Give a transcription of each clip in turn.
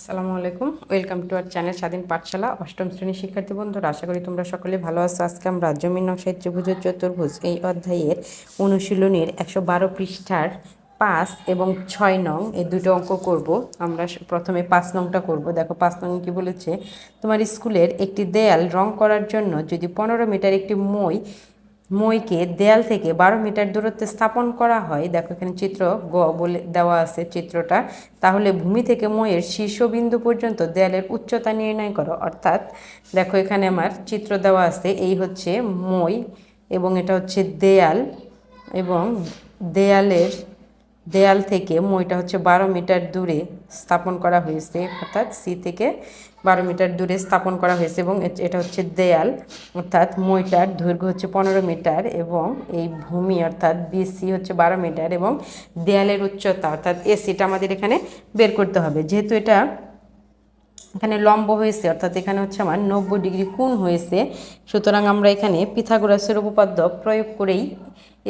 আসসালামু আলাইকুম। Welcome to R channel স্বাধীন পাঠশালা, অষ্টম শ্রেণির শিক্ষার্থী বন্ধুরা, আশা করি তোমরা সকলে ভালো আছো। আজকে আমরা জমিন নকশায় ত্রিভুজের চতুর্ভুজ এই অধ্যায়ের অনুশীলনের একশো বারো পৃষ্ঠার পাঁচ এবং ছয় নং এই দুটো অঙ্ক করব। আমরা প্রথমে পাঁচ নংটা করব। দেখো, পাঁচ নং কি বলেছে? তোমার স্কুলের একটি দেয়াল রং করার জন্য যদি পনেরো মিটার একটি মই মইকে দেয়াল থেকে বারো মিটার দূরত্বে স্থাপন করা হয়। দেখো এখানে চিত্র গ বলে দেওয়া আছে চিত্রটা। তাহলে ভূমি থেকে মইয়ের শীর্ষবিন্দু পর্যন্ত দেয়ালের উচ্চতা নির্ণয় করো। অর্থাৎ দেখো এখানে আমার চিত্র দেওয়া আছে, এই হচ্ছে মই এবং এটা হচ্ছে দেয়াল এবং দেয়ালের দেয়াল থেকে মইটা হচ্ছে বারো মিটার দূরে স্থাপন করা হয়েছে, অর্থাৎ সি থেকে বারো মিটার দূরে স্থাপন করা হয়েছে এবং এটা হচ্ছে দেয়াল, অর্থাৎ মইটার দৈর্ঘ্য হচ্ছে পনেরো মিটার এবং এই ভূমি, অর্থাৎ বিসি হচ্ছে বারো মিটার এবং দেয়ালের উচ্চতা, অর্থাৎ এসিটা আমাদের এখানে বের করতে হবে। যেহেতু এটা এখানে লম্ব হয়েছে, অর্থাৎ এখানে হচ্ছে আমার নব্বই ডিগ্রি কোণ হয়েছে। সুতরাং আমরা এখানে পিথাগোরাসের উপপাদ্য প্রয়োগ করেই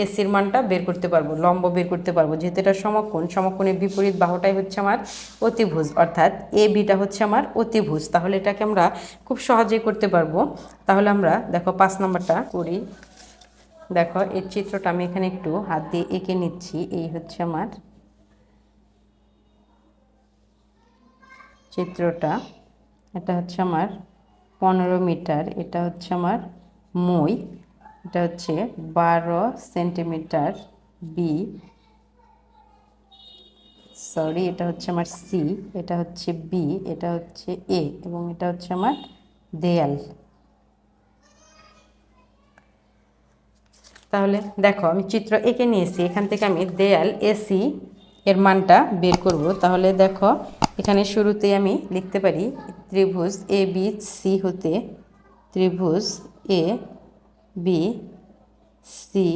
এসির মানটা বের করতে পারব, লম্ব বের করতে পারব। যেহেতু এটা সমকোণ, সমকোণের বিপরীত বাহুটাই হচ্ছে আমার অতিভুজ, অর্থাৎ এ বিটা হচ্ছে আমার অতিভুজ। তাহলে এটাকে আমরা খুব সহজেই করতে পারব। তাহলে আমরা দেখো পাঁচ নম্বরটা করি। দেখো এই চিত্রটা আমি এখানে একটু হাত দিয়ে এঁকে নিচ্ছি, এই হচ্ছে আমার চিত্রটা, এটা হচ্ছে আমার পনেরো মিটার, এটা হচ্ছে আমার মই, এটা হচ্ছে বারো সেন্টিমিটার বি, সরি, এটা হচ্ছে আমার সি, এটা হচ্ছে বি, এটা হচ্ছে এ, এবং এটা হচ্ছে আমার দেয়াল। তাহলে দেখো, আমি চিত্র এঁকে নিয়েছি, এখান থেকে আমি দেয়াল এসি এর মানটা বের করব। তাহলে দেখো এখানে শুরুতেই আমি লিখতে পারি ত্রিভুজ এ বি সি হতে ত্রিভুজ এ বি সি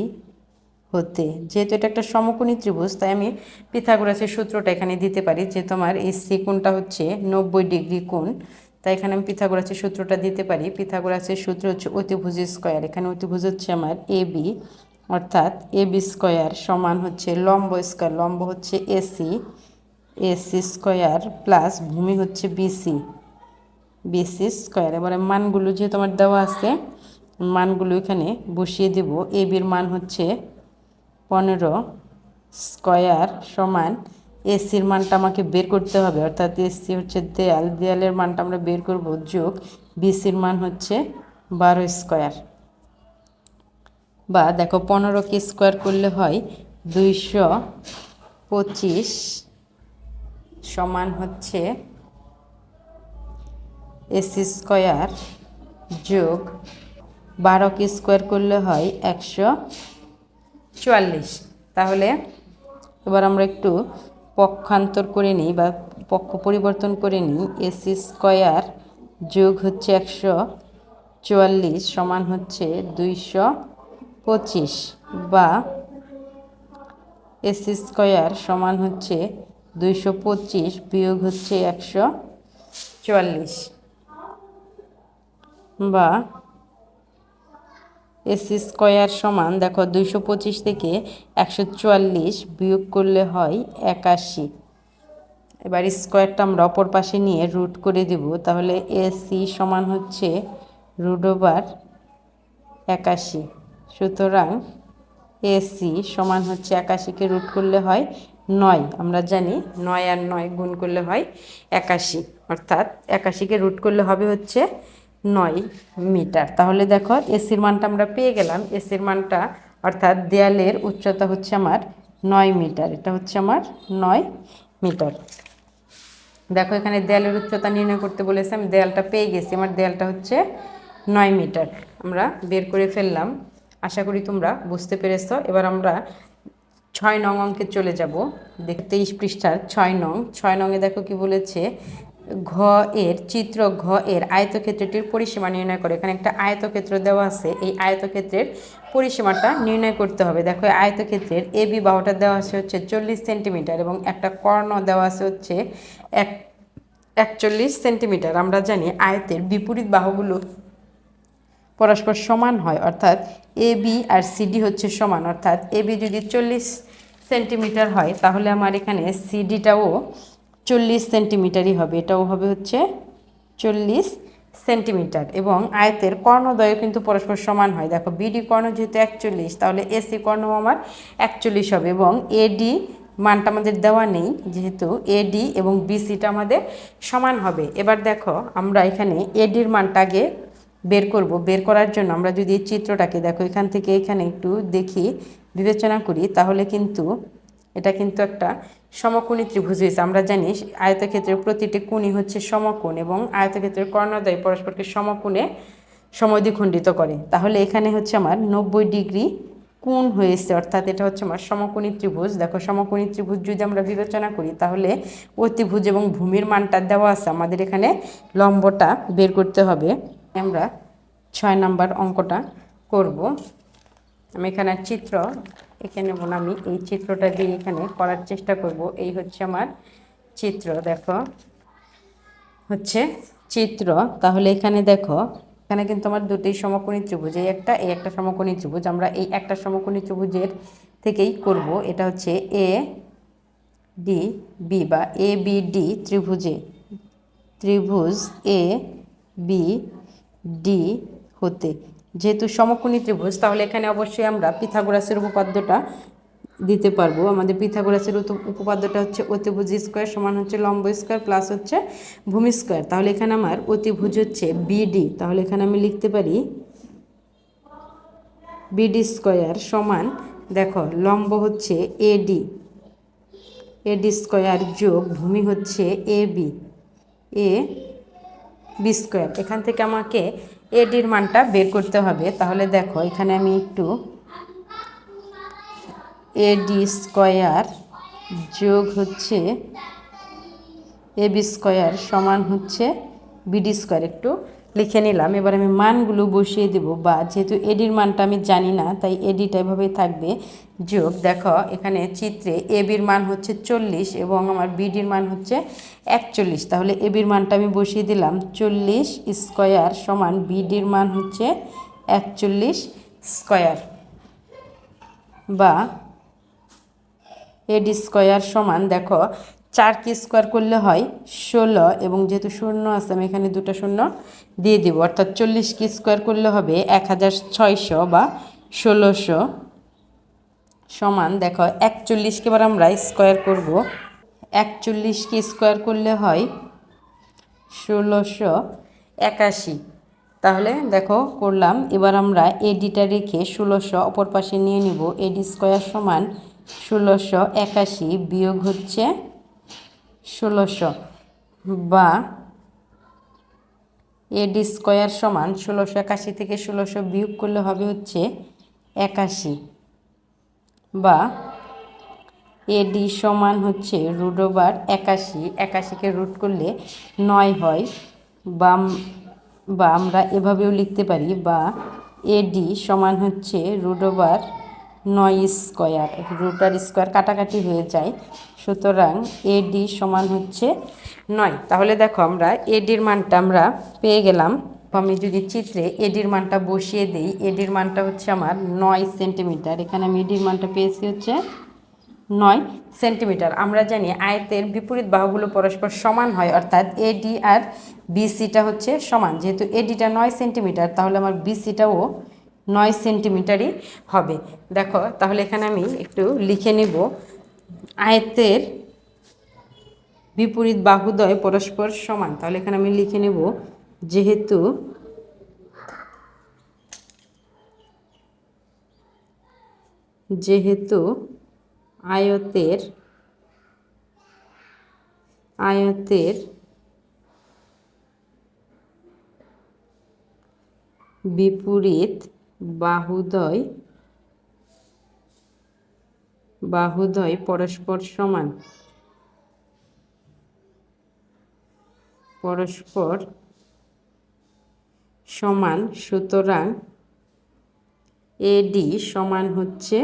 হতে। যেহেতু এটা একটা সমকোণী ত্রিভুজ, তাই আমি পিথাগোরাসের সূত্রটা এখানে দিতে পারি যে তোমার এই সি কোণটা হচ্ছে নব্বই ডিগ্রি কোণ। তাই এখানে আমি পিথাগোরাসের সূত্রটা দিতে পারি। পিথাগোরাসের সূত্র হচ্ছে অতিভুজ স্কোয়ার। এখানে অতিভুজ হচ্ছে আমার এ বি অর্থাৎ এ বি স্কোয়ার সমান হচ্ছে লম্ব স্কোয়ার। লম্ব হচ্ছে এসি এসি স্কোয়ার প্লাস ভূমি হচ্ছে বিসি। বিসি স্কোয়ার, এবারে মানগুলো যেহেতু আমার দেওয়া আছে, মানগুলো এখানে বসিয়ে দেব। এ বির মান হচ্ছে পনেরো স্কয়ার সমান এসির মানটা আমাকে বের করতে হবে, অর্থাৎ এসি হচ্ছে দেয়াল। দেয়ালের মানটা আমরা বের করব যোগ বিসির মান হচ্ছে বারো স্কয়ার। বা দেখো পনেরোকে স্কোয়ার করলে হয় দুইশো পঁচিশ সমান হচ্ছে এসি স্কয়ার যোগ বারোকে স্কোয়ার করলে হয় একশো চুয়াল্লিশ। তাহলে এবার আমরা একটু পক্ষান্তর করে নিই বা পক্ষ পরিবর্তন করে নিই। এসি স্কয়ার যোগ হচ্ছে একশো চুয়াল্লিশ সমান হচ্ছে দুইশো পঁচিশ বা এসি স্কয়ার সমান হচ্ছে দুইশো পঁচিশ বিয়োগ হচ্ছে একশো চুয়াল্লিশ। বা এসি স্কয়ার সমান, দেখো, দুইশো পঁচিশ থেকে একশো চুয়াল্লিশ বিয়োগ করলে হয় একাশি। এবার স্কোয়ারটা আমরা অপর পাশে নিয়ে রুট করে দেব, তাহলে এসি সমান হচ্ছে রুট ওভার একাশি। সুতরাং এসি সমান হচ্ছে একাশিকে রুট করলে হয় নয়, আমরা জানি নয় আর নয় গুণ করলে হয় একাশি। অর্থাৎ একাশিকে রুট করলে হবে হচ্ছে নয় মিটার। তাহলে দেখো এসির মানটা আমরা পেয়ে গেলাম। এসির মানটা অর্থাৎ দেয়ালের উচ্চতা হচ্ছে আমার নয় মিটার। এটা হচ্ছে আমার নয় মিটার। দেখো এখানে দেয়ালের উচ্চতা নির্ণয় করতে বলেছে, আমি দেয়ালটা পেয়ে গেছি। আমার দেয়ালটা হচ্ছে নয় মিটার। আমরা বের করে ফেললাম। আশা করি তোমরা বুঝতে পেরেছ। এবার আমরা ছয় নং অঙ্কে চলে যাব। দেখ, তেইশ পৃষ্ঠার ছয় নং। ছয় নংয়ে দেখো কি বলেছে, ঘ এর চিত্র, ঘ এর আয়তক্ষেত্রটির পরিসীমা নির্ণয় করে। এখানে একটা আয়তক্ষেত্র দেওয়া আছে, এই আয়তক্ষেত্রের পরিসীমাটা নির্ণয় করতে হবে। দেখো আয়তক্ষেত্রের এ বি বাহুটা দেওয়া আছে হচ্ছে চল্লিশ সেন্টিমিটার এবং একটা কর্ণ দেওয়া আছে হচ্ছে এক, একচল্লিশ সেন্টিমিটার। আমরা জানি আয়তের বিপরীত বাহুগুলো পরস্পর সমান হয়, অর্থাৎ এ বি আর সিডি হচ্ছে সমান, অর্থাৎ এ বি যদি চল্লিশ সেন্টিমিটার হয়, তাহলে আমার এখানে সিডিটাও চল্লিশ সেন্টিমিটারই হবে, এটাও হবে হচ্ছে চল্লিশ সেন্টিমিটার এবং আয়তের কর্ণদ্বয় কিন্তু পরস্পর সমান হয়। দেখো বিডি কর্ণ যেহেতু একচল্লিশ, তাহলে এসি কর্ণ আমার একচল্লিশ হবে এবং এডি মানটা আমাদের দেওয়া নেই, যেহেতু এডি এবং বিসিটা আমাদের সমান হবে। এবার দেখো, আমরা এখানে এডির মানটা আগে বের করব। বের করার জন্য আমরা যদি এই চিত্রটাকে দেখো, এখান থেকে এখানে একটু দেখি, বিবেচনা করি, তাহলে কিন্তু এটা কিন্তু একটা সমকোণী ত্রিভুজ হয়েছে। আমরা জানি আয়তক্ষেত্রের প্রতিটি কোণই হচ্ছে সমকোণ এবং আয়তক্ষেত্রের কর্ণদ্বয় পরস্পরকে সমকোণে সমদ্বিখণ্ডিত করে। তাহলে এখানে হচ্ছে আমার নব্বই ডিগ্রি কোণ হয়েছে, অর্থাৎ এটা হচ্ছে আমার সমকোণী ত্রিভুজ। দেখো, সমকোণী ত্রিভুজ যদি আমরা বিবেচনা করি, তাহলে অতিভুজ এবং ভূমির মানটা দেওয়া আছে। আমাদের এখানে লম্বটা বের করতে হবে। আমরা ছয় নাম্বার অঙ্কটা করব। আমি এখানে চিত্র এখানে নেব না, আমি এই চিত্রটা দিয়ে এখানে করার চেষ্টা করব। এই হচ্ছে আমার চিত্র, দেখো। হচ্ছে চিত্র, তাহলে এখানে দেখো, এখানে কিন্তু আমার দুটি সমকোণী ত্রিভুজ, এই একটা এই একটা সমকোণী ত্রিভুজ, আমরা এই একটা সমকোণী ত্রিভুজের থেকেই করব। এটা হচ্ছে এ ডি বি বা এ বি ডি ত্রিভুজে। ত্রিভুজ এ বি ডি হতে। যেহেতু সমকোণী ত্রিভুজ, তাহলে এখানে অবশ্যই আমরা পিথাগোরাসের উপপাদ্যটা দিতে পারব। আমাদের পিথাগোরাসের উপপাদ্যটা হচ্ছে অতিভুজ স্কোয়ার সমান হচ্ছে লম্ব স্কোয়ার প্লাস হচ্ছে ভূমি স্কোয়ার। তাহলে এখানে আমার অতিভুজ হচ্ছে বিডি। তাহলে এখানে আমি লিখতে পারি বিডি স্কোয়ার সমান, দেখো, লম্ব হচ্ছে এডি। এডি স্কোয়ার যোগ ভূমি হচ্ছে A B. A B square. এখান থেকে আমাকে এডির মানটা বের করতে হবে। তাহলে দেখো, এখানে আমি একটু এডি স্কোয়ার যোগ হচ্ছে এ বি স্কোয়ার সমান হচ্ছে বিডি স্কোয়ার। একটু লিখে নিলাম। এবার আমি মানগুলো বসিয়ে দেব বা যেহেতু এডির মানটা আমি জানি না, তাই এডিটা এভাবেই থাকবে। যোগ, দেখো, এখানে চিত্রে এবির মান হচ্ছে চল্লিশ এবং আমার বিডির মান হচ্ছে একচল্লিশ। তাহলে এবির মানটা আমি বসিয়ে দিলাম। চল্লিশ স্কোয়ার সমান বিডির মান হচ্ছে একচল্লিশ স্কোয়ার বা এডি স্কোয়ার সমান, দেখো চার কি স্কোয়ার করলে হয় ষোলো এবং যেহেতু শূন্য আছে, আমি এখানে দুটো শূন্য দিয়ে দিব। অর্থাৎ চল্লিশ কি স্কোয়ার করলে হবে এক হাজার ছয়শো বা ষোলোশো সমান, দেখো একচল্লিশকে এবার আমরা স্কোয়ার করব। একচল্লিশ কি স্কোয়ার করলে হয় ষোলোশো একাশি। তাহলে দেখো করলাম, এবার আমরা এডিটা রেখে ষোলোশো অপর পাশে নিয়ে নিব। এডি স্কোয়ার সমান ষোলোশো একাশি বিয়োগ হচ্ছে ষোলোশো বা এডি স্কোয়ার সমান ষোলোশো একাশি থেকে ষোলোশো বিয়োগ করলে হবে হচ্ছে একাশি বা এডি সমান হচ্ছে রুট ওভার একাশি। একাশিকে রুট করলে নয় হয়। বা বা আমরা এভাবেও লিখতে পারি, বা এডি সমান হচ্ছে রুট ওভার নয় স্কোয়ার রুট আর স্কোয়ার কাটাকাটি হয়ে যায়। সুতরাং এডি সমান হচ্ছে নয়। তাহলে দেখো আমরা এডির মানটা আমরা পেয়ে গেলাম। আমি যদি চিত্রে এডির মানটা বসিয়ে দিই এডির মানটা হচ্ছে আমার নয় সেন্টিমিটার। এখানে আমি এডির মানটা পেয়েছি হচ্ছে নয় সেন্টিমিটার। আমরা জানি আয়তের বিপরীত বাহুগুলো পরস্পর সমান হয়, অর্থাৎ এডি আর বিসিটা হচ্ছে সমান। যেহেতু এডিটা নয় সেন্টিমিটার, তাহলে আমার বিসিটাও নয় সেন্টিমিটারই হবে। দেখো, তাহলে এখানে আমি একটু লিখে নেব। আয়তের বিপরীত বাহুদ্বয় পরস্পর সমান। তাহলে এখানে আমি লিখে নেব, যেহেতু যেহেতু আয়তের আয়তের বিপরীত বাহুদ্বয় বাহুদ্বয় পরস্পর সমান। পরস্পর সমান সুতরাং এডি সমান হচ্ছে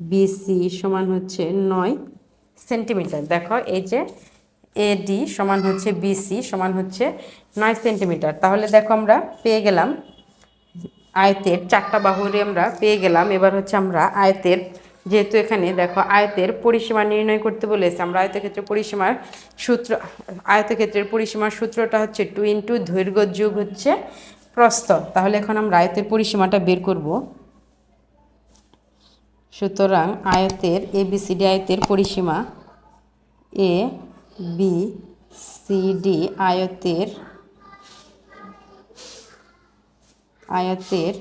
বিসি সমান হচ্ছে নয় সেন্টিমিটার। দেখো এই যে এডি সমান হচ্ছে বিসি সমান হচ্ছে নয় সেন্টিমিটার। তাহলে দেখো আমরা পেয়ে গেলাম আয়তের চারটা বাহুরে আমরা পেয়ে গেলাম। এবার হচ্ছে আমরা আয়তের, যেহেতু এখানে দেখো আয়তের পরিসীমা নির্ণয় করতে বলেছে, আমরা আয়তক্ষেত্রের পরিসীমার সূত্র, আয়তক্ষেত্রের পরিসীমার সূত্রটা হচ্ছে টু ইন্টু দৈর্ঘ্য যোগ হচ্ছে প্রস্থ তাহলে এখন আমরা আয়তের পরিসীমাটা বের করব। সুতরাং আয়তের এ বি সি ডি আয়তের পরিসীমা এ বি সি ডি আয়তের আয়তের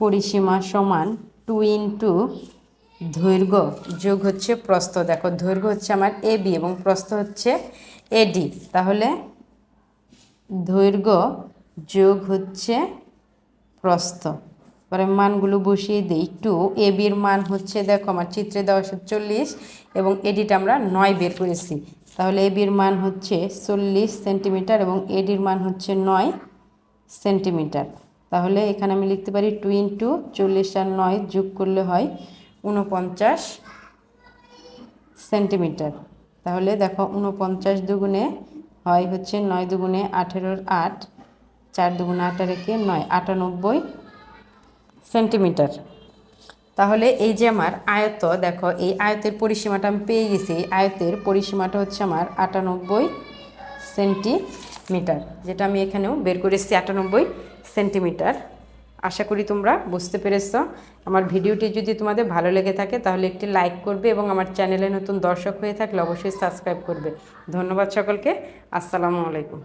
পরিসীমা সমান টু ইন্টু দৈর্ঘ্য যোগ হচ্ছে প্রস্থ। দেখো, দৈর্ঘ্য হচ্ছে আমার এ বি এবং প্রস্থ হচ্ছে এডি তাহলে দৈর্ঘ্য যোগ হচ্ছে প্রস্থ। পরে মানগুলো বসিয়ে দিই। টু এ বির মান হচ্ছে, দেখো, আমার চিত্রে দেওয়া চল্লিশ এবং এডিটা আমরা নয় বের করেছি। তাহলে এ বির মান হচ্ছে চল্লিশ সেন্টিমিটার এবং এডির মান হচ্ছে নয় সেন্টিমিটার। তাহলে এখানে আমি লিখতে পারি টু ইন্টু চল্লিশ আর নয় যোগ করলে হয় উনপঞ্চাশ সেন্টিমিটার। তাহলে দেখো উনপঞ্চাশ দুগুণে হয় হচ্ছে নয় দুগুণে আঠেরোর আট, চার দুগুণে আঠারোকে নয়, আটানব্বই সেন্টিমিটার। তাহলে এই যে আমার আয়ত দেখো, এই আয়তের পরিসীমাটা আমি পেয়ে গেছি। আয়তের পরিসীমাটা হচ্ছে আমার আটানব্বই সেন্টিমিটার, যেটা আমি এখানেও বের করেছি আটানব্বই সেন্টিমিটার। আশা করি তোমরা বুঝতে পেরেছ। আমার ভিডিওটি যদি তোমাদের ভালো লেগে থাকে, তাহলে একটি লাইক করবে এবং আমার চ্যানেলে নতুন দর্শক হয়ে থাকলে অবশ্যই সাবস্ক্রাইব করবে। ধন্যবাদ সকলকে। আসসালামু আলাইকুম।